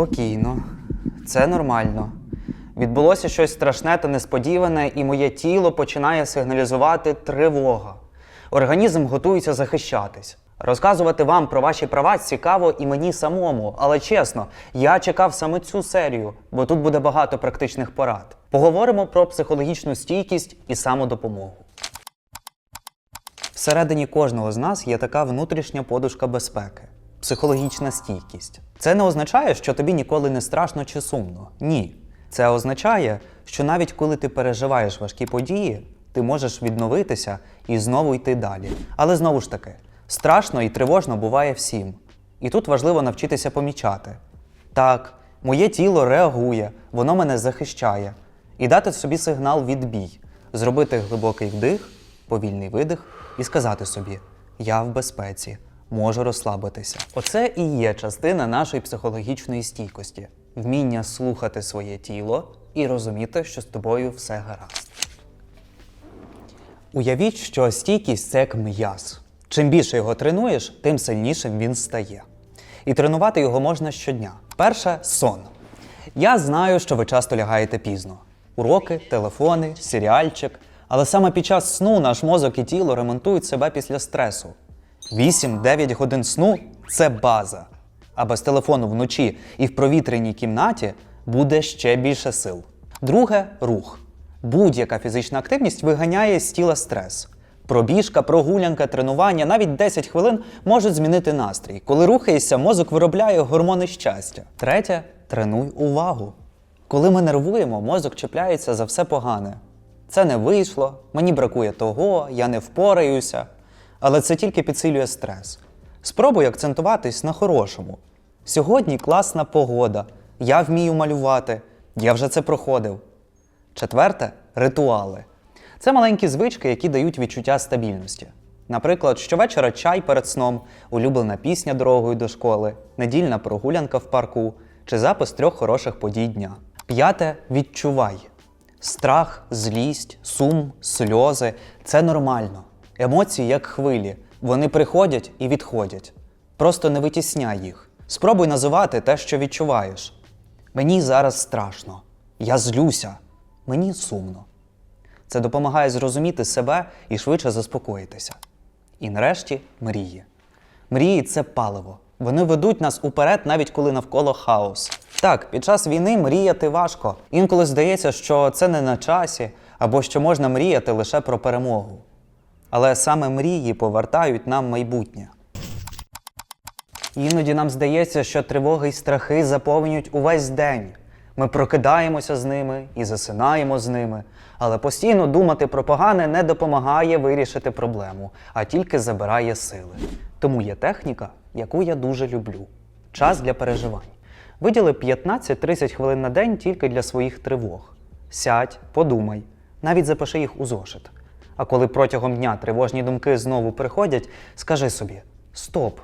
Спокійно, це нормально. Відбулося щось страшне та несподіване, і моє тіло починає сигналізувати тривога. Організм готується захищатись. Розказувати вам про ваші права цікаво і мені самому, але чесно, я чекав саме цю серію, бо тут буде багато практичних порад. Поговоримо про психологічну стійкість і самодопомогу. Всередині кожного з нас є така внутрішня подушка безпеки психологічна стійкість. Це не означає, що тобі ніколи не страшно чи сумно. Ні. Це означає, що навіть коли ти переживаєш важкі події, ти можеш відновитися і знову йти далі. Але знову ж таки, страшно і тривожно буває всім. І тут важливо навчитися помічати. Так, моє тіло реагує, воно мене захищає. І дати собі сигнал відбій, зробити глибокий вдих, повільний видих і сказати собі: Я в безпеці, можу розслабитися. Оце і є частина нашої психологічної стійкості вміння слухати своє тіло і розуміти, що з тобою все гаразд. Уявіть, що стійкість це як м'яз. Чим більше його тренуєш, тим сильнішим він стає. І тренувати його можна щодня. Перше сон. Я знаю, що ви часто лягаєте пізно. Уроки, телефони, серіальчик. Але саме під час сну наш мозок і тіло ремонтують себе після стресу. 8-9 годин сну це база. А без телефону вночі і в провітряній кімнаті буде ще більше сил. Друге рух. Будь-яка фізична активність виганяє з тіла стрес. Пробіжка, прогулянка, тренування, навіть 10 хвилин можуть змінити настрій. Коли рухаєшся, мозок виробляє гормони щастя. Третє тренуй увагу. Коли ми нервуємо, мозок чіпляється за все погане. Це не вийшло, мені бракує того, я не впораюся. Але це тільки підсилює стрес. Спробуй акцентуватись на хорошому. Сьогодні класна погода, я вмію малювати, я вже це проходив. Четверте ритуали. Це маленькі звички, які дають відчуття стабільності. Наприклад, щовечора чай перед сном, улюблена пісня дорогою до школи, недільна прогулянка в парку чи запис трьох хороших подій дня. П'яте відчувай. Страх, злість, сум, сльози це нормально. Емоції як хвилі. Вони приходять і відходять. Просто не витісняй їх. Спробуй називати те, що відчуваєш. Мені зараз страшно. Я злюся. Мені сумно. Це допомагає зрозуміти себе і швидше заспокоїтися. І нарешті мрії. Мрії це паливо. Вони ведуть нас уперед, навіть коли навколо хаос. Так, під час війни мріяти важко. Інколи здається, що це не на часі, або що можна мріяти лише про перемогу. Але саме мрії повертають нам майбутнє. Іноді нам здається, що тривоги й страхи заповнюють увесь день. Ми прокидаємося з ними і засинаємо з ними. Але постійно думати про погане не допомагає вирішити проблему, а тільки забирає сили. Тому є техніка, яку я дуже люблю час для переживань. Виділи 15-30 хвилин на день тільки для своїх тривог. Сядь, подумай, навіть запиши їх у зошит. А коли протягом дня тривожні думки знову приходять, скажи собі: Стоп!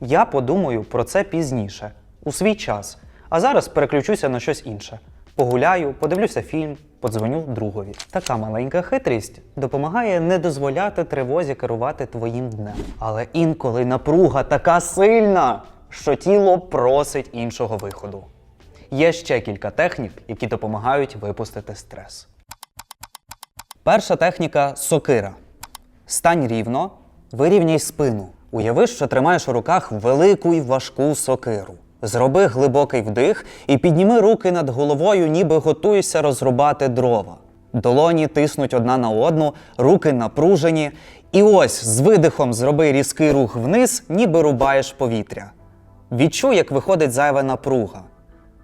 Я подумаю про це пізніше, у свій час. А зараз переключуся на щось інше. Погуляю, подивлюся фільм, подзвоню другові. Така маленька хитрість допомагає не дозволяти тривозі керувати твоїм днем. Але інколи напруга така сильна, що тіло просить іншого виходу. Є ще кілька технік, які допомагають випустити стрес. Перша техніка сокира. Стань рівно, вирівняй спину. Уяви, що тримаєш у руках велику й важку сокиру. Зроби глибокий вдих і підніми руки над головою, ніби готуєшся розрубати дрова. Долоні тиснуть одна на одну, руки напружені. І ось з видихом зроби різкий рух вниз, ніби рубаєш повітря. Відчуй, як виходить зайва напруга.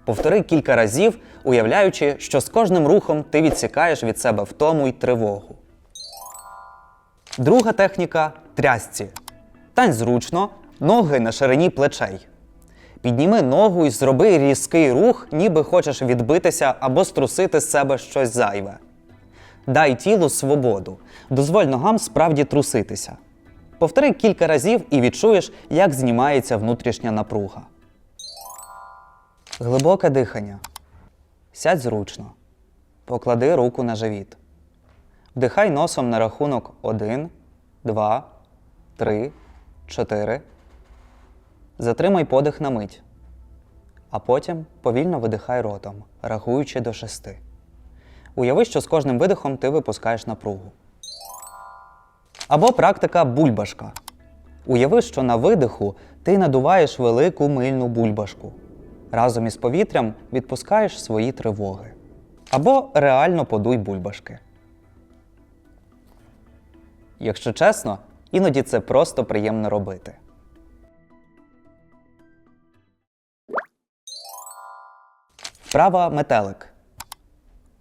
Повтори кілька разів, уявляючи, що з кожним рухом ти відсікаєш від себе втому й тривогу. Друга техніка трясці. Тань зручно, ноги на ширині плечей. Підніми ногу і зроби різкий рух, ніби хочеш відбитися або струсити з себе щось зайве. Дай тілу свободу, дозволь ногам справді труситися. Повтори кілька разів і відчуєш, як знімається внутрішня напруга. Глибоке дихання. Сядь зручно. Поклади руку на живіт. Вдихай носом на рахунок 1, 2, 3, 4. Затримай подих на мить. а потім повільно видихай ротом, рахуючи до шести. Уяви, що з кожним видихом ти випускаєш напругу. Або практика бульбашка. Уяви, що на видиху ти надуваєш велику мильну бульбашку. Разом із повітрям відпускаєш свої тривоги. Або реально подуй бульбашки. Якщо чесно, іноді це просто приємно робити. Вправа метелик.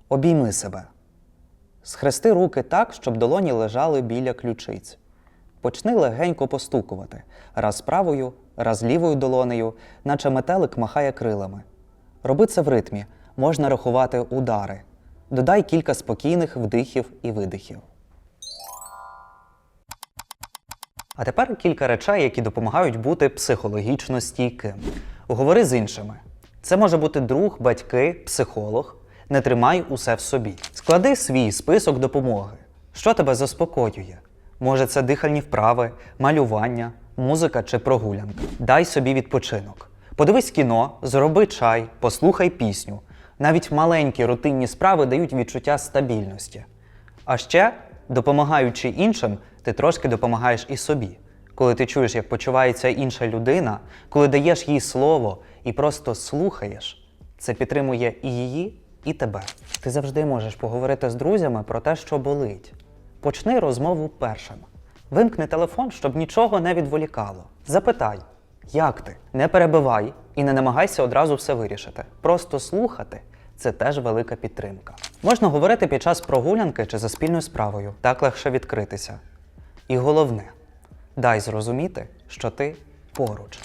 Обійми себе. Схрести руки так, щоб долоні лежали біля ключиць. Почни легенько постукувати раз правою, раз лівою долонею, наче метелик махає крилами. Роби це в ритмі, можна рахувати удари. Додай кілька спокійних вдихів і видихів. А тепер кілька речей, які допомагають бути психологічно стійким. Говори з іншими. Це може бути друг, батьки, психолог. Не тримай усе в собі. Склади свій список допомоги. Що тебе заспокоює? Може, це дихальні вправи, малювання, музика чи прогулянка. Дай собі відпочинок. Подивись кіно, зроби чай, послухай пісню. Навіть маленькі рутинні справи дають відчуття стабільності. А ще, допомагаючи іншим, ти трошки допомагаєш і собі. Коли ти чуєш, як почувається інша людина, коли даєш їй слово і просто слухаєш, це підтримує і її, і тебе. Ти завжди можеш поговорити з друзями про те, що болить. Почни розмову першим. Вимкни телефон, щоб нічого не відволікало. Запитай, як ти? Не перебивай і не намагайся одразу все вирішити. Просто слухати це теж велика підтримка. Можна говорити під час прогулянки чи за спільною справою, так легше відкритися. І головне, дай зрозуміти, що ти поруч.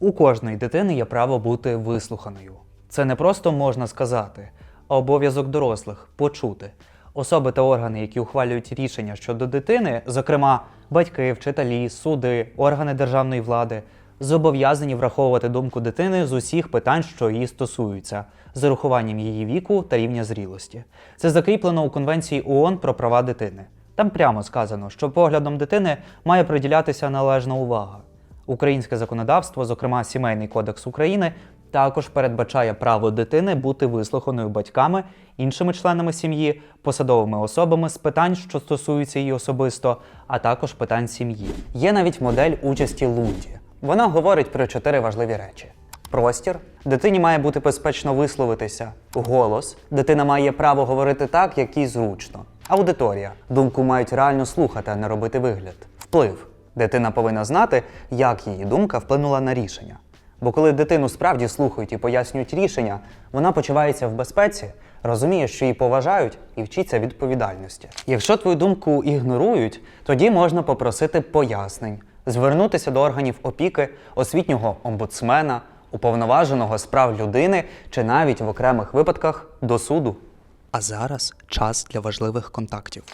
У кожної дитини є право бути вислуханою. Це не просто можна сказати, а обов'язок дорослих почути. Особи та органи, які ухвалюють рішення щодо дитини, зокрема батьки, вчителі, суди, органи державної влади, зобов'язані враховувати думку дитини з усіх питань, що її стосуються, з урахуванням її віку та рівня зрілості. Це закріплено у Конвенції ООН про права дитини. Там прямо сказано, що поглядом дитини має приділятися належна увага. Українське законодавство, зокрема Сімейний кодекс України, також передбачає право дитини бути вислуханою батьками, іншими членами сім'ї, посадовими особами з питань, що стосуються її особисто, а також питань сім'ї. Є навіть модель участі Лунді. Вона говорить про чотири важливі речі: простір, дитині має бути безпечно висловитися, голос, дитина має право говорити так, як їй зручно. Аудиторія. Думку мають реально слухати, а не робити вигляд. Вплив. Дитина повинна знати, як її думка вплинула на рішення. Бо коли дитину справді слухають і пояснюють рішення, вона почувається в безпеці, розуміє, що її поважають і вчиться відповідальності. Якщо твою думку ігнорують, тоді можна попросити пояснень, звернутися до органів опіки, освітнього омбудсмена, уповноваженого з прав людини чи навіть в окремих випадках до суду. А зараз час для важливих контактів.